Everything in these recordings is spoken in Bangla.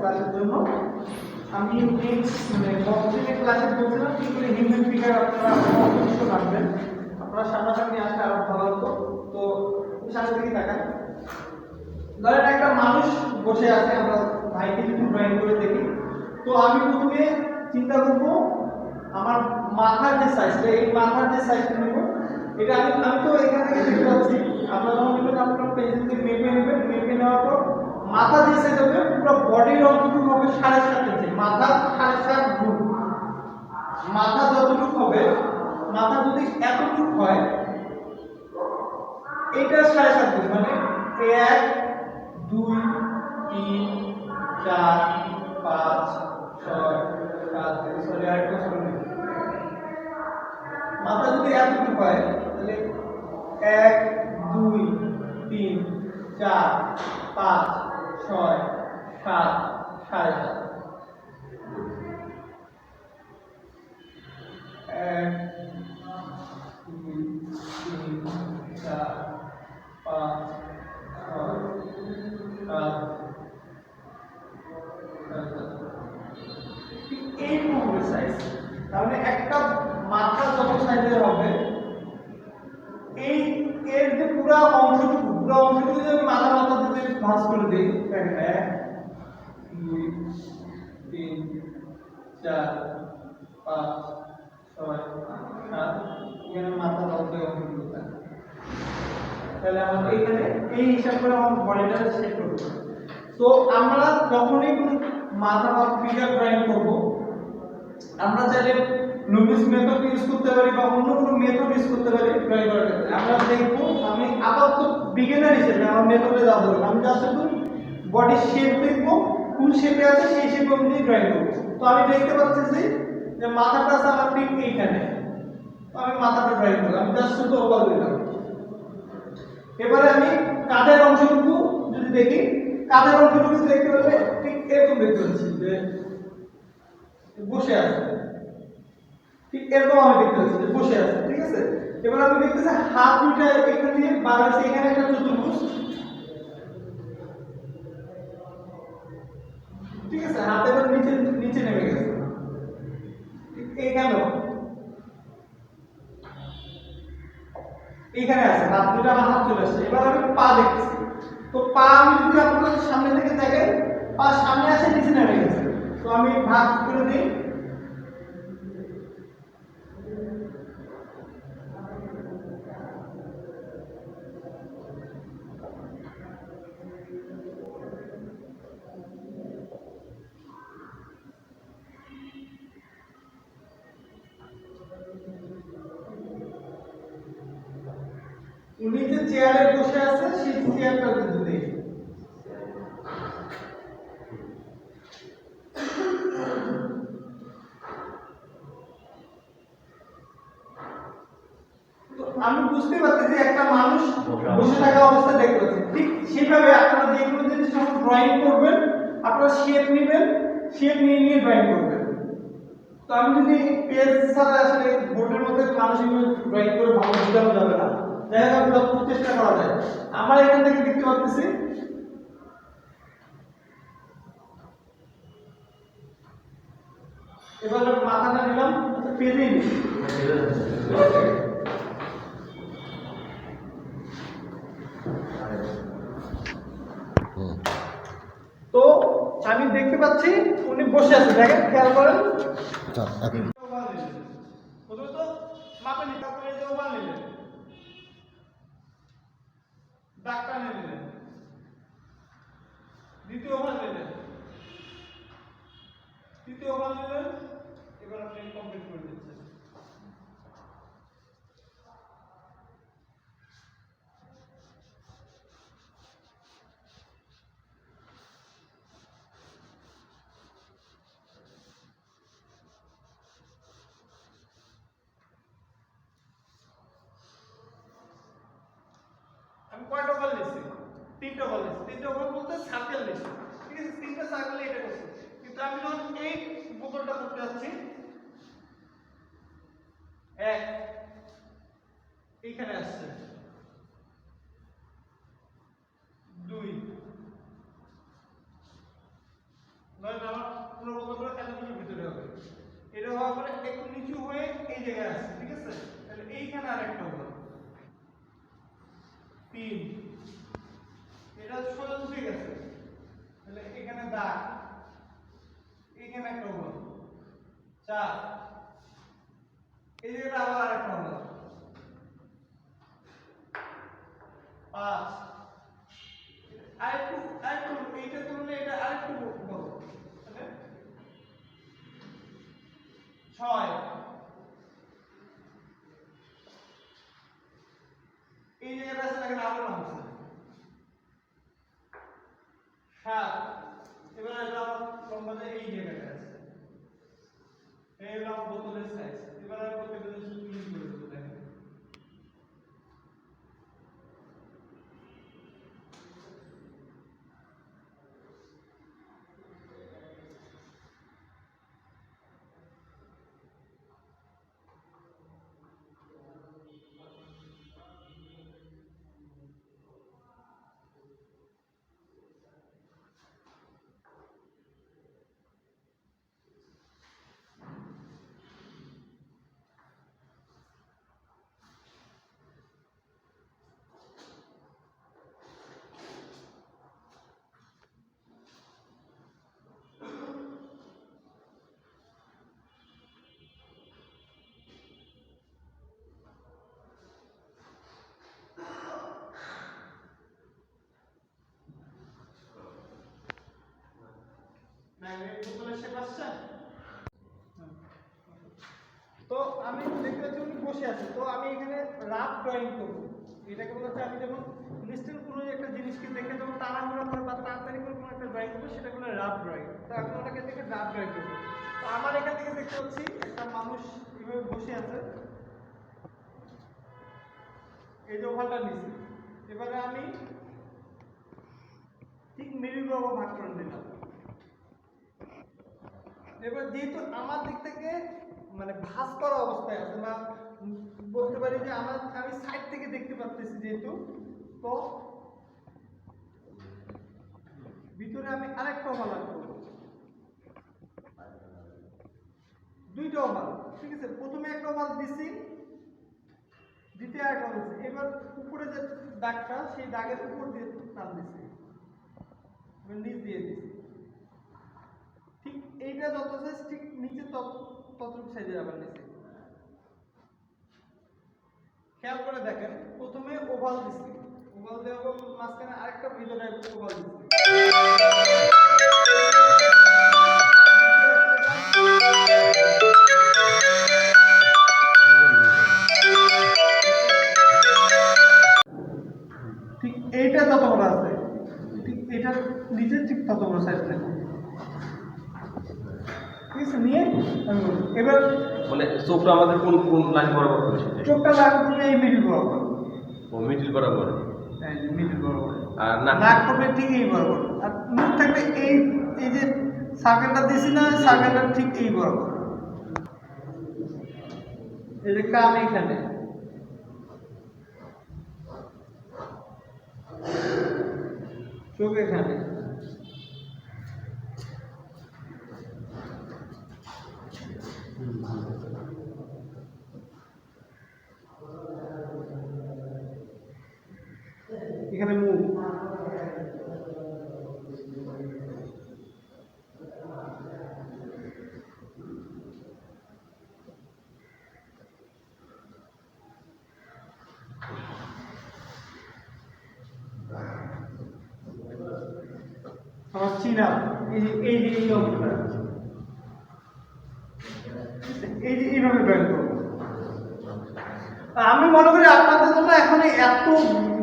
ক্লাসের জন্য। আমি মানে ক্লাসে বলছিলাম তো একটা মানুষ বসে আছে, আমরা ভাইকে ড্রয়িং করে দেখি। তো আমি প্রথমে চিন্তা করব, আমার মাথার যে সাইজটা এই মাথার যে সাইজটা নেব, এটা আমি আমি তো এখান থেকে দেখতে পাচ্ছি। আপনারা যখন নেবেন, আপনার নেওয়ার পর মাথা যে সাইজ হবে পুরো বডির অংশটুকু হবে সাড়ে সাত ইঞ্চি মাথা সাড়ে সাত গুণ মাথা যতটুকু হবে মাথা যদি এতটুকু হয় এটা সাড়ে সাত গুণ মানে এক তাহলে আমার এইখানে এই হিসাব করে আমার বডিটা সেট করতে হবে। তো আমরা যখনই কোনো মাথা বা ফিগার ড্রয়িং করব, আমরা চাইলে নুবিস মেথড ইউজ করতে পারি বা অন্য কোনো মেথড ইউজ করতে পারি ড্রয়িং করার ক্ষেত্রে। আমরা দেখব, আমি আপাতত বিগিনার হিসেবে আমার মেথডে যাওয়া দরকার। আমি জাস্ট একটু বডির শেপ দেখব, কোন শেপে আছে সেই শেপ অনুযায়ী ড্রয়িং করব। তো আমি দেখতে পাচ্ছি যে মাথাটা আছে আমার ঠিক এইখানে। আমি মাথাটা ড্রয়িং করলাম আমি জাস্ট শুধু ওভার দিলাম এবারে আমি কাদের অংশটুকু যদি দেখি কাঁধের অংশটুকু দেখতে পেলে ঠিক এরকম দেখতে পাচ্ছি যে বসে আছে। ঠিক এরকম আমি দেখতে পাচ্ছি যে বসে আছে, ঠিক আছে? এবার আমি দেখতেছি হাত দুইটা এখান দিয়ে বার হয়েছে এখানে একটা চতুর্ভুজ। ঠিক আছে, হাত এবার নিচে নিচে নেমে গেছে। ঠিক এখানে আছে হাত দুটো আমার হাত চলে আসছে। এবার আমি পা দেখছি তো পা আমি যদি আপনার সামনে থেকে দেখেন, পা সামনে আসে, নিচে নেমে গেছে। তো আমি ভাগ করে দিই। চেয়ারে বসে আছে সেই চেয়ারটা কিন্তু নেই তো আমি বুঝতে পারছি যে একটা মানুষ বসে থাকা অবস্থা দেখতে পাচ্ছি ঠিক সেভাবে আপনারা যে কোনো জিনিস যখন ড্রয়িং করবেন আপনারা শেপ নেবেন শেপ নিয়ে নিয়ে ড্রয়িং করবেন তো আমি যদি পেজ ছাড়া আসলে বোর্ডের মধ্যে মানুষ ড্রয়িং করে ভালো বোঝানো যাবে না যাই হোক আমি যতটুকু চেষ্টা করা যায়। আমার এখান থেকে দেখতে পাচ্ছি এবার মাথাটা নিলাম পেজে তো আমি দেখতে পাচ্ছি উনি বসে আছে, দেখেন, খেয়াল করেন প্রথমে তো মাপে নি তারপরে এই যে ওভার নিলেন দাগটা নিয়ে নিলেন দ্বিতীয় ওভার নিলেন তৃতীয় ওভার নিলেন এবার আপনি কমপ্লিট করে দিচ্ছেন আমি কয়টা বল নিছি? তিনটা বল নিছি। তিনটা বল বলতে সার্কেল নিছি। আছে তিনটা সার্কেলে এটা করছি। কিন্তু আমি যখন এই বোতলটা করতে যাচ্ছি এক এইখানে আসছে দুই তিন এটা সোজা ঠিক আছে তাহলে এখানে দাগ এখানে একটা হলো চার এই জায়গাটা আবার আরেকটা হলো পাঁচ আরেকটু আরেকটু এইটা তুলনায় এটা আরেকটু বড় তাহলে ছয় এই জায়গাটা আছে দেখেন আরও নামছে সাত। এবার এটা সম্বন্ধে এই জায়গাটা আছে। এই হলো বোতলের সাইজ এবার আমি প্রত্যেকটা জিনিস ক্লিন করে দেবো দেখেন ম্যাগনেট বোতলের তো আমি দেখতে পাচ্ছি উনি বসে আছে। তো আমি এখানে রাফ ড্রয়িং করব। এটাকে বলা হচ্ছে আমি যখন ইনস্ট্যান্ট কোনো একটা জিনিসকে দেখে যখন তাড়াহুড়া করে বা তাড়াতাড়ি করে কোনো একটা ড্রয়িং করব সেটা বলে রাফ ড্রয়িং তো আমি ওটাকে দেখে রাফ ড্রয়িং করব। তো আমার এখান থেকে দেখতে পাচ্ছি একটা মানুষ এইভাবে বসে আছে। এই যে ওভারটা নিছি এবারে আমি ঠিক মিডিল ভাগ করে দিলাম এবার যেহেতু আমার দিক থেকে মানে ভাস করা অবস্থায় আছে, বা বলতে পারি যে আমার, আমি সাইড থেকে দেখতে পাচ্ছি যেহেতু, তো ভিতরে আমি আরেকটা ওভার করব। দুইটা ওভার ঠিক আছে? প্রথমে একটা ওভার দিছি, দ্বিতীয় একটা দিছি। এবার উপরে যে দাগটা, সেই দাগের উপর দিয়ে টান দিছি। নিচ দিয়ে দিছি। এইটা যত সাইজ ঠিক নিচে তত, ততটুকু সাইজের আবার নিচে। খেয়াল করে দেখেন, প্রথমে ওভাল দিচ্ছি ওভাল দেওয়ার মাঝখানে আরেকটা ভিতরে ওভাল দিচ্ছি ঠিক এইটা তত বড় আছে, ঠিক এটা নিচে ঠিক তত বড় সাইজ থাকে ঠিক আছে নিয়ে এবার মানে চোখটা আমাদের কোন কোন লাইন বরাবর করেছে চোখটা লাগবে এই মিডিল বরাবর। ও মিডিল বরাবর? যে মিডিল বরাবর। আর নাক করবে ঠিক এই বরাবর। আর মুখ থাকবে এই এই যে সার্কেলটা দিছি না সার্কেলটা ঠিক এই বরাবর। এই যে কান এখানে। চোখ এখানে। এখানে মুখ আমার চিনা এই যে এই যে এই অঙ্কটা এই যে এইভাবে ড্রয়িং করব আমি মনে করি আপনাদের জন্য এখন এত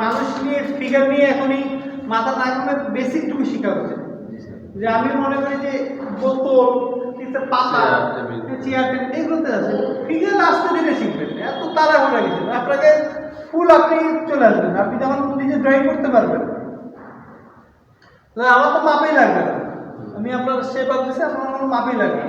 মানুষ নিয়ে ফিগার নিয়ে এখনই মাথা না ঘুমে বেসিকটুকু শিকার হচ্ছে যে আমি মনে করি যে বোতল পাতা চেয়ার, টেবিল। এগুলোতে আছে। ফিগার আসতে দিলে শিখবেন এত তাড়াহুড়া গেছে আপনাকে ফুল আপনি চলে আসবেন আপনি যখন নিজে ড্রয়িং করতে পারবেন। না আমার তো মাপেই লাগবে না। আমি আপনার শেপ আপ দিচ্ছি আপনার কোনো মাপেই লাগবে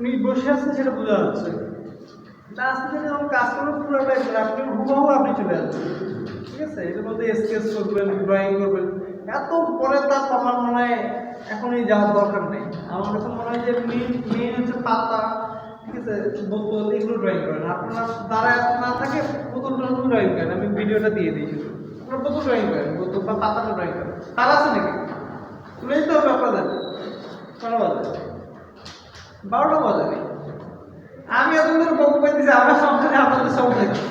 না আপনি বসে আছেন সেটা বোঝা যাচ্ছে। থেকে যখন কাজ করবেন পুরোটাই আপনি হুবহু আপনি চলে যাচ্ছেন ঠিক আছে? এটার মধ্যে স্কেচ করবেন ড্রয়িং করবেন। এত পরে তাপ আমার মনে হয় এখনই যাওয়ার দরকার নেই। আমার কাছে মনে হয় যে মেন মেন হচ্ছে পাতা, ঠিক আছে? বোতল, এগুলো ড্রয়িং করেন। আপনার দ্বারা এত না থাকে বোতল টোতল ড্রয়িং করেন। আমি ভিডিওটা দিয়ে দিই আপনার বোতল ড্রয়িং করেন, বোতল বা পাতাটা ড্রয়িং করেন। তারা আছে নাকি? তুলে তো হবে আপনাদের। বাজে বারোটা বাজে নেই আমি এত ধরে বক্তব্য দিচ্ছি আমার সংসারে আপনাদের কি?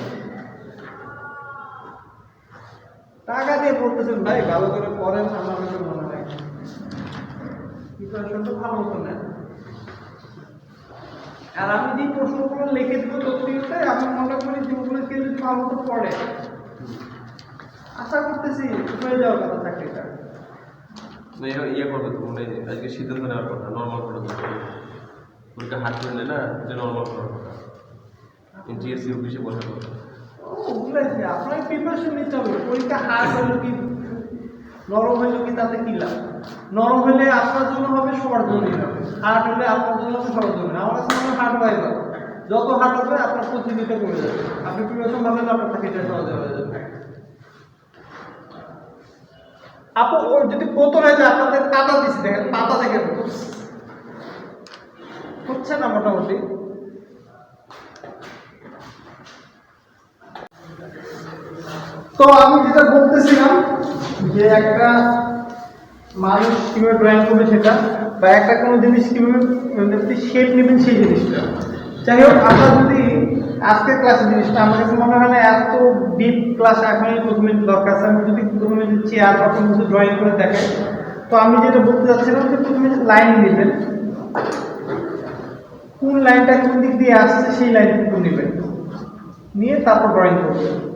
টাকা দিয়ে পড়তেছেন ভাই, ভালো করে পড়েন, আমার কাছে মনে হয় প্রিপারেশনটা ভালো মতো নেন আর আমি যে প্রশ্নগুলো লিখে দেবো তথ্যতে আমি মনে করি যে ওগুলো কেউ যদি ভালো মতো পড়ে। আশা করতেছি হয়ে যাওয়ার কথা চাকরিটা। ইয়ে করবে তো মানে আজকে সিদ্ধান্ত নেওয়ার কথা নর্মাল করে পরীক্ষা হাত ধরলে না যে নর্মাল করার কথা। জিএসসি অফিসে বসার কথা। প্রিপারেশন নিতে হবে। পরীক্ষা হার্ড হলো কি, নরম হইল কি তাতে কি লাভ? নরম হলে আপনার জন্য হবে হবে হার্ড হলে আপনার জন্য হবে সবার জন্য আমার কাছে হয় হার্ড যত হার্ড হবে, আপনার প্রতিযোগিতা কমে যাবে। আপনি প্রিপারেশন হলে আপনার চাকরিটা সহজে হয়ে যাবে। আপু যদি হয় যে আপনাদের কাটা দিচ্ছে দেখেন, পাতা দেখেন। হচ্ছে না মোটামুটি? তো আমি যেটা বলতেছিলাম যে একটা মানুষ কীভাবে ড্রয়িং করবে সেটা বা একটা কোনো জিনিস কীভাবে শেপ নেবেন সেই জিনিসটা। যাই হোক, আমরা যদি আজকের ক্লাসের জিনিসটা, আমার কাছে মনে হয় না এত ডিপ ক্লাস এখনই প্রথমে দরকার আছে। আমি যদি প্রথমে যদি চেয়ার বা কোনো কিছু ড্রয়িং করে দেখাই তো আমি যেটা বলতে চাচ্ছিলাম যে প্রথমে লাইন নেবেন। কোন লাইনটা কোন দিক দিয়ে আসছে সেই লাইনটুকু নেবেন। নিয়ে তারপর ড্রয়িং করবেন।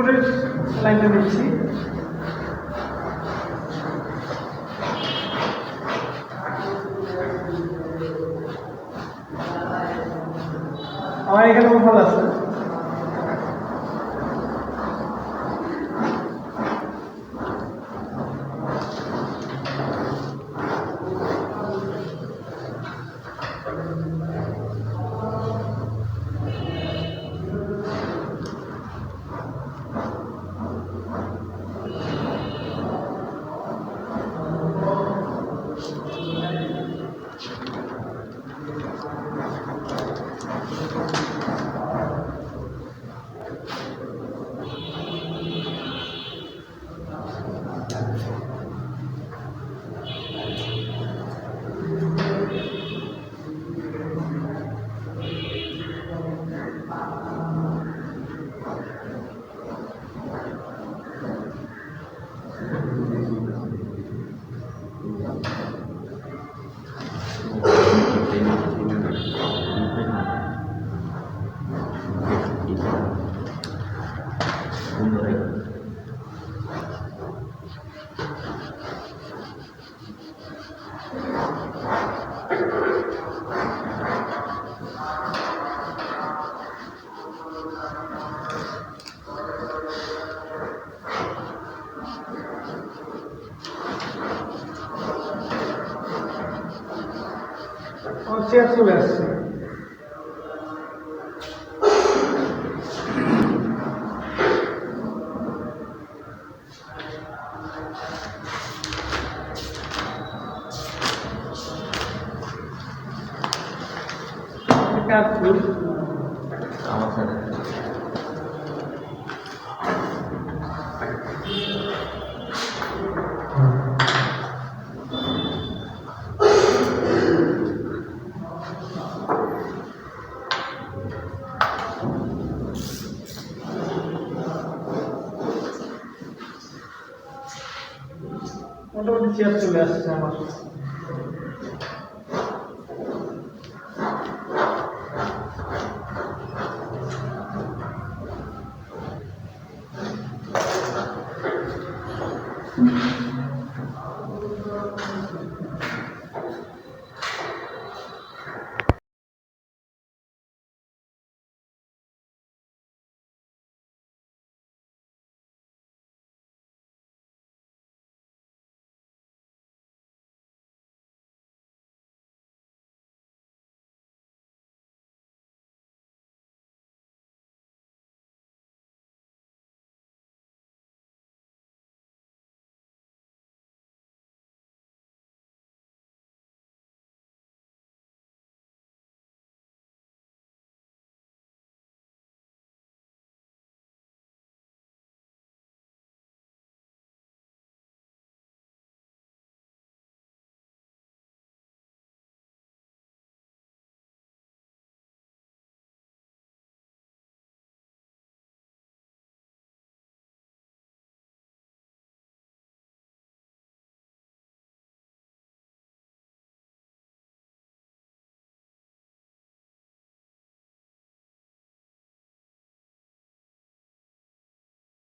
উপরের লাইনটা দেখছি আমার এখানে ভালো আছে। আমার চলে আসছে আমার Amém.